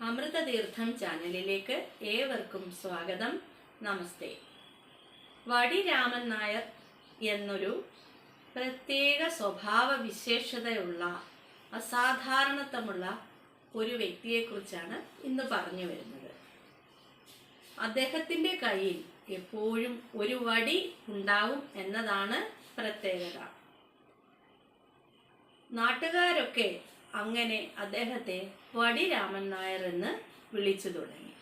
അമൃതതീർത്ഥം ചാനലിലേക്ക് ഏവർക്കും സ്വാഗതം. നമസ്തേ. വടി രാമൻ നായർ എന്നൊരു പ്രത്യേക സ്വഭാവ വിശേഷതയുള്ള അസാധാരണത്വമുള്ള ഒരു വ്യക്തിയെക്കുറിച്ചാണ് ഇന്ന് പറഞ്ഞു വരുന്നത്. അദ്ദേഹത്തിന്റെ കയ്യിൽ എപ്പോഴും ഒരു വടി ഉണ്ടാവും എന്നതാണ് പ്രത്യേകത. നാട്ടുകാരൊക്കെ അങ്ങനെ അദ്ദേഹത്തെ വടി രാമൻ നായർ എന്ന് വിളിച്ചു തുടങ്ങി.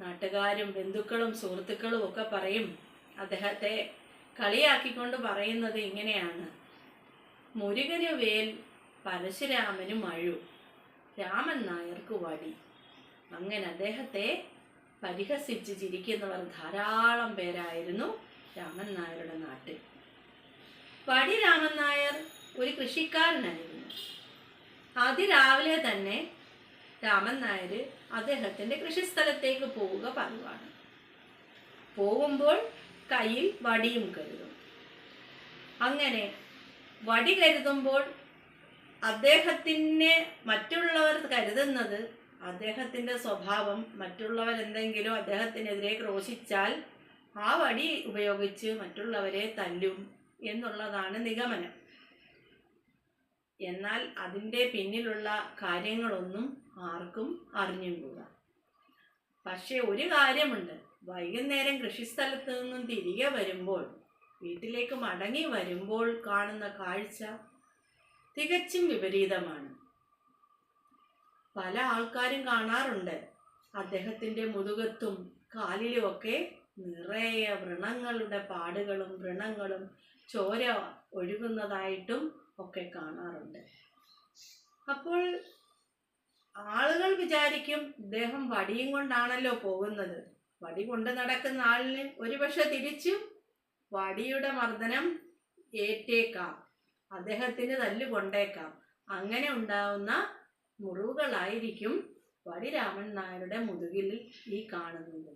നാട്ടുകാരും ബന്ധുക്കളും സുഹൃത്തുക്കളും ഒക്കെ പറയും അദ്ദേഹത്തെ കളിയാക്കിക്കൊണ്ട് പറയുന്നത് ഇങ്ങനെയാണ്. മുരുകന് വേൽ പരശുരാമന് മഴു രാമൻ നായർക്ക് വടി. അങ്ങനെ അദ്ദേഹത്തെ പരിഹസിച്ച് ചിരിക്കുന്നവർ ധാരാളം പേരായിരുന്നു രാമൻ നായരുടെ നാട്ടിൽ. വടി രാമൻ നായർ ഒരു കൃഷിക്കാരനായിരുന്നു. അതിരാവിലെ തന്നെ രാമൻ നായർ അദ്ദേഹത്തിന്റെ കൃഷിസ്ഥലത്തേക്ക് പോവുക പതിവാണ് പോകുമ്പോൾ കയ്യിൽ വടിയും കരുതും. അങ്ങനെ വടി കരുതുമ്പോൾ അദ്ദേഹത്തിനെ മറ്റുള്ളവർ കരുതുന്നത് അദ്ദേഹത്തിന്റെ സ്വഭാവം മറ്റുള്ളവർ എന്തെങ്കിലും അദ്ദേഹത്തിനെതിരെ ക്രോശിച്ചാൽ ആ വടി ഉപയോഗിച്ച് മറ്റുള്ളവരെ തല്ലും എന്നുള്ളതാണ് നിഗമനം. എന്നാൽ അതിന്റെ പിന്നിലുള്ള കാര്യങ്ങളൊന്നും ആർക്കും അറിഞ്ഞുകൂടാ. പക്ഷേ ഒരു കാര്യമുണ്ട്. വൈകുന്നേരം കൃഷിസ്ഥലത്ത് നിന്നും തിരികെ വരുമ്പോൾ വീട്ടിലേക്ക് മടങ്ങി വരുമ്പോൾ കാണുന്ന കാഴ്ച തികച്ചും വിപരീതമാണ്. പല ആൾക്കാരും കാണാറുണ്ട്. അദ്ദേഹത്തിന്റെ മുതുകത്തും കാലിലുമൊക്കെ നിറയെ വ്രണങ്ങളുടെ പാടുകളും വ്രണങ്ങളും ചോര ഒഴുകുന്നതായിട്ടും ഒക്കെ കാണാറുണ്ട്. അപ്പോൾ ആളുകൾ വിചാരിക്കും ഇദ്ദേഹം വടിയും കൊണ്ടാണല്ലോ പോകുന്നത്. വടി കൊണ്ട് നടക്കുന്ന ആളിന് ഒരുപക്ഷെ തിരിച്ചും വടിയുടെ മർദ്ദനം ഏറ്റേക്കാം. അദ്ദേഹത്തിന് തല്ലു കൊണ്ടേക്കാം. അങ്ങനെ ഉണ്ടാവുന്ന മുറിവുകളായിരിക്കും വടി രാമൻ നായരുടെ മുതുകിൽ ഈ കാണുന്നത്.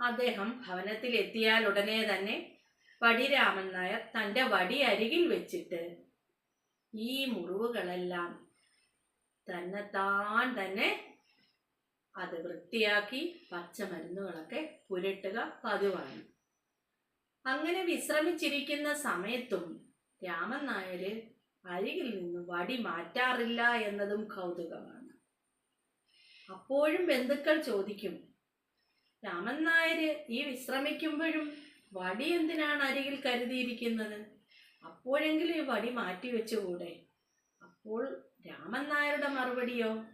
അദ്ദേഹം ഭവനത്തിൽ എത്തിയാൽ ഉടനെ തന്നെ വടി രാമൻ നായർ തന്റെ വടി അരികിൽ വെച്ചിട്ട് ഈ മുറിവുകളെല്ലാം താൻ തന്നെ അത് വൃത്തിയാക്കി പച്ചമരുന്നുകളൊക്കെ പുരട്ടുക പതിവാണ്. അങ്ങനെ വിശ്രമിച്ചിരിക്കുന്ന സമയത്തും രാമൻ നായര് അരികിൽ നിന്ന് വടി മാറ്റാറില്ല എന്നതും കൗതുകമാണ്. അപ്പോഴും ബന്ധുക്കൾ ചോദിക്കും രാമൻ നായര് ഈ വിശ്രമിക്കുമ്പോഴും വടി എന്തിനാണ് അരികിൽ കരുതിയിരിക്കുന്നത്? അപ്പോഴെങ്കിലും ഈ വടി മാറ്റി വെച്ചുകൂടെ? അപ്പോൾ രാമൻ നായരുടെ മറുപടിയോ?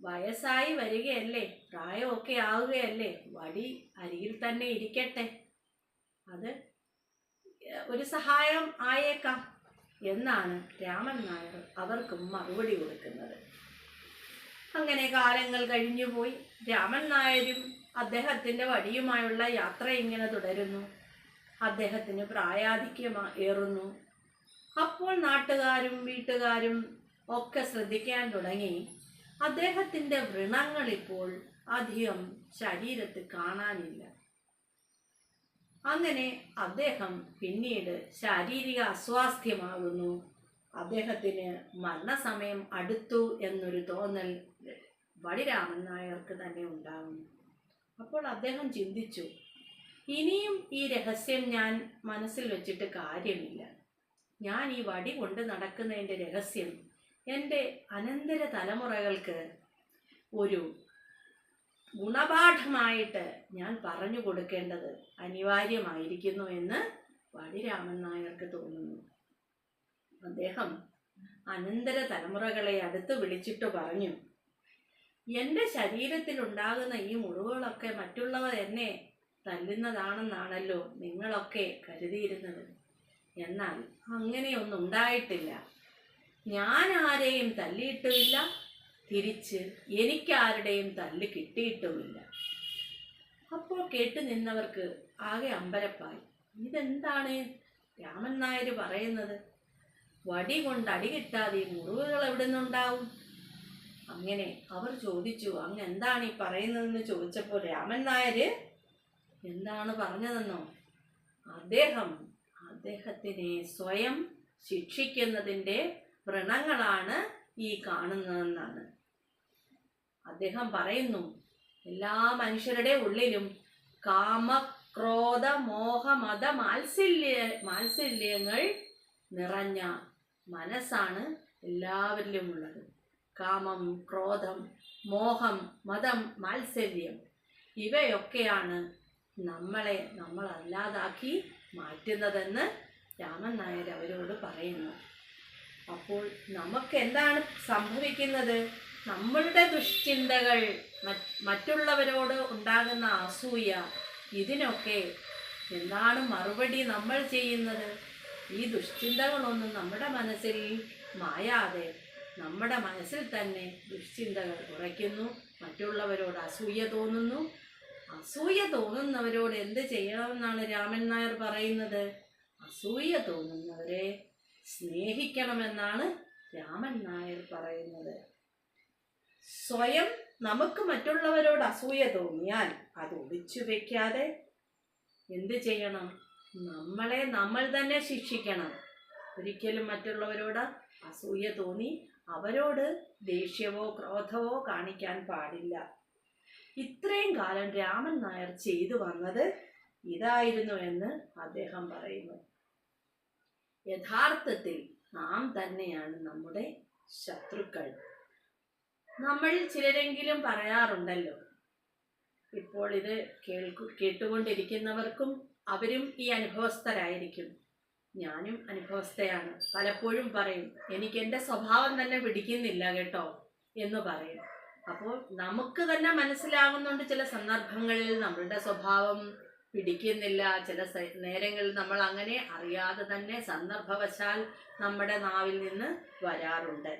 വയസ്സായി വരികയല്ലേ പ്രായമൊക്കെ ആവുകയല്ലേ വടി അരികിൽ തന്നെ ഇരിക്കട്ടെ. അത് ഒരു സഹായം ആയേക്കാം എന്നാണ് രാമൻ നായർ അവർക്കും മറുപടി കൊടുക്കുന്നത്. അങ്ങനെ കാലങ്ങൾ കഴിഞ്ഞുപോയി. രാമൻ നായരും അദ്ദേഹത്തിന്റെ വഴിയുമായുള്ള യാത്ര ഇങ്ങനെ തുടരുന്നു? അദ്ദേഹത്തിന് പ്രായാധിക്യം ഏറുന്നു. അപ്പോൾ നാട്ടുകാരും വീട്ടുകാരും ഒക്കെ ശ്രദ്ധിക്കാൻ തുടങ്ങി. അദ്ദേഹത്തിന്റെ വ്രണങ്ങൾ ഇപ്പോൾ അധികം ശരീരത്ത് കാണാനില്ല. അങ്ങനെ അദ്ദേഹം പിന്നീട് ശാരീരിക അസ്വാസ്ഥ്യമാകുന്നു. അദ്ദേഹത്തിന് മരണസമയം അടുത്തു എന്നൊരു തോന്നൽ വടിരാമൻ നായർക്ക് തന്നെ ഉണ്ടാകുന്നു. അപ്പോൾ അദ്ദേഹം ചിന്തിച്ചു ഇനിയും ഈ രഹസ്യം ഞാൻ മനസ്സിൽ വെച്ചിട്ട് കാര്യമില്ല. ഞാൻ ഈ വടി കൊണ്ട് നടക്കുന്നതിന്റെ രഹസ്യം എന്റെ അനന്തര തലമുറകൾക്ക് ഒരു ഗുണപാഠമായിട്ട് ഞാൻ പറഞ്ഞു കൊടുക്കേണ്ടത് അനിവാര്യമായിരിക്കുന്നു എന്ന് വടിരാമൻ നായർക്ക് തോന്നുന്നു. അദ്ദേഹം അനന്തര തലമുറകളെ അടുത്ത് വിളിച്ചിട്ട് പറഞ്ഞു എന്റെ ശരീരത്തിലുണ്ടാകുന്ന ഈ മുറിവുകളൊക്കെ മറ്റുള്ളവർ എന്നെ തല്ലുന്നതാണെന്നാണല്ലോ നിങ്ങളൊക്കെ കരുതിയിരുന്നത്. എന്നാൽ അങ്ങനെയൊന്നും ഉണ്ടായിട്ടില്ല. ഞാൻ ആരെയും തല്ലിയിട്ടുമില്ല. തിരിച്ച് എനിക്കാരുടെയും തല്ല് കിട്ടിയിട്ടുമില്ല. അപ്പോൾ കേട്ടു നിന്നവർക്ക് ആകെ അമ്പരപ്പായി. ഇതെന്താണ് രാമൻ നായർ പറയുന്നത്? വടി കൊണ്ട് അടി കിട്ടാതെ മുറിവുകൾ എവിടെ നിന്നുണ്ടാവും അങ്ങനെ അവർ ചോദിച്ചു അങ്ങ് എന്താണ് ഈ പറയുന്നതെന്ന് ചോദിച്ചപ്പോൾ രാമൻ നായർ എന്താണ് പറഞ്ഞതെന്നോ? അദ്ദേഹം അദ്ദേഹത്തിനെ സ്വയം ശിക്ഷിക്കുന്നതിന്റെ വ്രണങ്ങളാണ് ഈ കാണുന്നതെന്നാണ്. അദ്ദേഹം പറയുന്നു എല്ലാ മനുഷ്യരുടെ ഉള്ളിലും കാമ ക്രോധ മോഹ മത മാത്സല്യ മാത്സല്യങ്ങൾ നിറഞ്ഞ മനസ്സാണ് എല്ലാവരിലും ഉള്ളത് കാമം ക്രോധം മോഹം മതം മാത്സര്യം ഇവയൊക്കെയാണ് നമ്മളെ നമ്മൾ അല്ലാതാക്കി മാറ്റുന്നതെന്ന് രാമൻ നായർ അവരോട് പറയുന്നു. അപ്പോൾ നമുക്ക് എന്താണ് സംഭവിക്കുന്നത്? നമ്മളുടെ ദുഷ്ചിന്തകൾ മറ്റുള്ളവരോട് ഉണ്ടാകുന്ന അസൂയ ഇതിനൊക്കെ എന്താണ് മറുപടി നമ്മൾ ചെയ്യുന്നത്? ഈ ദുഷ്ചിന്തകളൊന്നും നമ്മുടെ മനസ്സിൽ മായാതെ നമ്മുടെ മനസ്സിൽ തന്നെ ദുശ്ചിന്തകൾ കുറയ്ക്കുന്നു മറ്റുള്ളവരോട് അസൂയ തോന്നുന്നു. അസൂയ തോന്നുന്നവരോട് എന്ത് ചെയ്യണമെന്നാണ് രാമൻ നായർ പറയുന്നത്? അസൂയ തോന്നുന്നവരെ സ്നേഹിക്കണമെന്നാണ് രാമൻ നായർ പറയുന്നത്. സ്വയം നമുക്ക് മറ്റുള്ളവരോട് അസൂയ തോന്നിയാൽ അത് ഒളിച്ചു വയ്ക്കാതെ എന്ത് ചെയ്യണം? നമ്മളെ നമ്മൾ തന്നെ ശിക്ഷിക്കണം. ഒരിക്കലും മറ്റുള്ളവരോട് അസൂയ തോന്നി അവരോട് ദേഷ്യമോ ക്രോധമോ കാണിക്കാൻ പാടില്ല. ഇത്രയും കാലം രാമൻ നായർ ചെയ്തു വന്നത് ഇതായിരുന്നു എന്ന് അദ്ദേഹം പറയുന്നു. യഥാർത്ഥത്തിൽ നാം തന്നെയാണ് നമ്മുടെ ശത്രുക്കൾ. നമ്മൾ ചിലരെങ്കിലും പറയാറുണ്ടല്ലോ ഇപ്പോൾ ഇത് കേൾക്കു കേട്ടുകൊണ്ടിരിക്കുന്നവർക്കും അവരും ഈ അനുഭവസ്ഥരായിരിക്കും. ഞാനും അനുഭവസ്ഥയാണ്. പലപ്പോഴും പറയും എനിക്ക് എന്റെ സ്വഭാവം തന്നെ പിടിക്കുന്നില്ല കേട്ടോ എന്ന് പറയും. അപ്പോൾ നമുക്ക് തന്നെ മനസ്സിലാകുന്നുണ്ട് ചില സന്ദർഭങ്ങളിൽ നമ്മളുടെ സ്വഭാവം പിടിക്കുന്നില്ല ചില നേരങ്ങളിൽ നമ്മൾ അങ്ങനെ അറിയാതെ തന്നെ സന്ദർഭവശാൽ നമ്മുടെ നാവിൽ നിന്ന് വരാറുണ്ട്.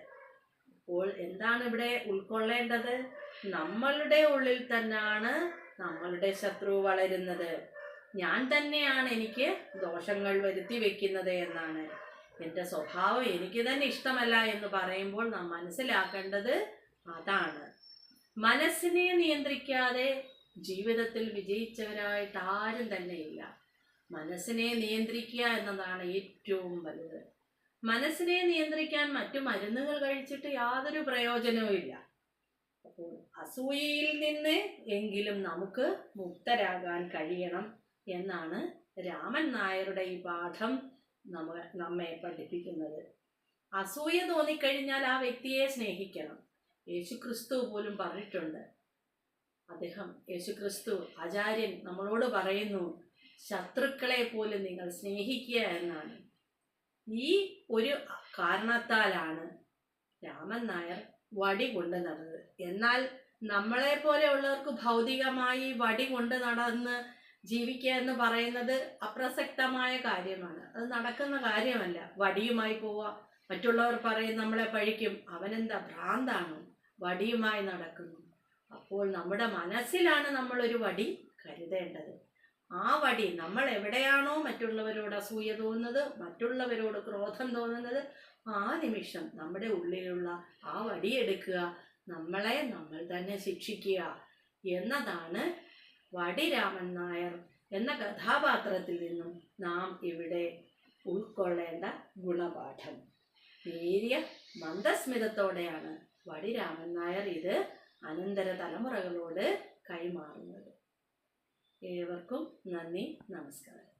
അപ്പോൾ എന്താണ് ഇവിടെ ഉൾക്കൊള്ളേണ്ടത്? നമ്മളുടെ ഉള്ളിൽ തന്നെയാണ് നമ്മളുടെ ശത്രു വളരുന്നത്. ഞാൻ തന്നെയാണ് എനിക്ക് ദോഷങ്ങൾ വരുത്തി വെക്കുന്നത് എന്നാണ്. എന്റെ സ്വഭാവം എനിക്ക് തന്നെ ഇഷ്ടമല്ല എന്ന് പറയുമ്പോൾ നാം മനസ്സിലാക്കേണ്ടത് അതാണ്. മനസ്സിനെ നിയന്ത്രിക്കാതെ ജീവിതത്തിൽ വിജയിച്ചവരായിട്ട് ആരും തന്നെ ഇല്ല മനസ്സിനെ നിയന്ത്രിക്കുക എന്നതാണ് ഏറ്റവും വലുത്. മനസ്സിനെ നിയന്ത്രിക്കാൻ മറ്റു മരുന്നുകൾ കഴിച്ചിട്ട് യാതൊരു പ്രയോജനവും ഇല്ല. അപ്പോൾ അസൂയയിൽ നിന്ന് എങ്കിലും നമുക്ക് മുക്തരാകാൻ കഴിയണം എന്നാണ് രാമൻ നായരുടെ ഈ പാഠം നമ്മ നമ്മെ പഠിപ്പിക്കുന്നത്. അസൂയ തോന്നിക്കഴിഞ്ഞാൽ ആ വ്യക്തിയെ സ്നേഹിക്കണം. യേശു ക്രിസ്തു പോലും പറഞ്ഞിട്ടുണ്ട്. അദ്ദേഹം യേശു ക്രിസ്തു ആചാര്യൻ നമ്മളോട് പറയുന്നു ശത്രുക്കളെ പോലും നിങ്ങൾ സ്നേഹിക്കുക എന്നാണ്. ഈ ഒരു കാരണത്താലാണ് രാമൻ നായർ വടി കൊണ്ട് നടന്നത്. എന്നാൽ നമ്മളെ പോലെയുള്ളവർക്ക് ഭൗതികമായി വടി കൊണ്ട് നടന്ന് ജീവിക്കുക എന്ന് പറയുന്നത് അപ്രസക്തമായ കാര്യമാണ്. അത് നടക്കുന്ന കാര്യമല്ല. വടിയുമായി പോവുക. മറ്റുള്ളവർ പറയും നമ്മളെ പഴിക്കും. അവനെന്താ ഭ്രാന്താണോ? വടിയുമായി നടക്കുന്നു. അപ്പോൾ നമ്മുടെ മനസ്സിലാണ് നമ്മളൊരു വടി കരുതേണ്ടത്. ആ വടി നമ്മൾ എവിടെയാണോ മറ്റുള്ളവരോട് അസൂയ തോന്നുന്നത് മറ്റുള്ളവരോട് ക്രോധം തോന്നുന്നത് ആ നിമിഷം നമ്മുടെ ഉള്ളിലുള്ള ആ വടിയെടുക്കുക നമ്മളെ നമ്മൾ തന്നെ ശിക്ഷിക്കുക എന്നതാണ് വടിരാമൻ നായർ എന്ന കഥാപാത്രത്തിൽ നിന്നും നാം ഇവിടെ ഉൾക്കൊള്ളേണ്ട ഗുണപാഠം. നേരിയ മന്ദസ്മിതത്തോടെയാണ് വടിരാമൻ നായർ ഇത് അനന്തര തലമുറകളോട് കൈമാറുന്നത്. ഏവർക്കും നന്ദി നമസ്കാരം.